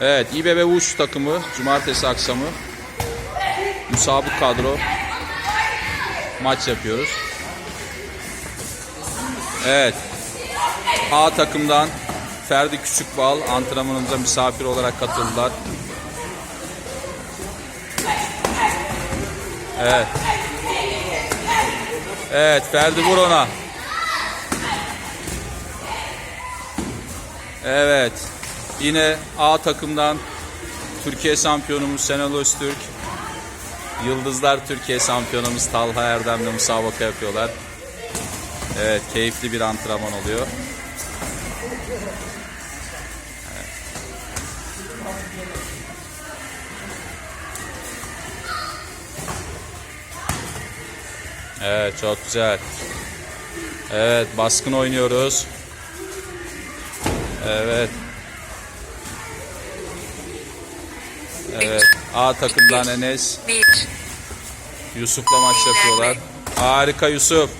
Evet İBB Uş takımı cumartesi akşamı müsabık kadro maç yapıyoruz. Evet. A takımdan Ferdi Küçükbal antrenmanımıza misafir olarak katıldılar. Evet. Evet Ferdi vur ona. Evet. Yine A takımdan Türkiye şampiyonumuz Şenol Öztürk. Yıldızlar Türkiye şampiyonumuz Talha Erdem'le müsabaka yapıyorlar. Evet keyifli bir antrenman oluyor. Evet çok güzel. Evet baskın oynuyoruz. Evet. Evet. A takımdan Enes. Yusuf'la maç yapıyorlar. Harika Yusuf.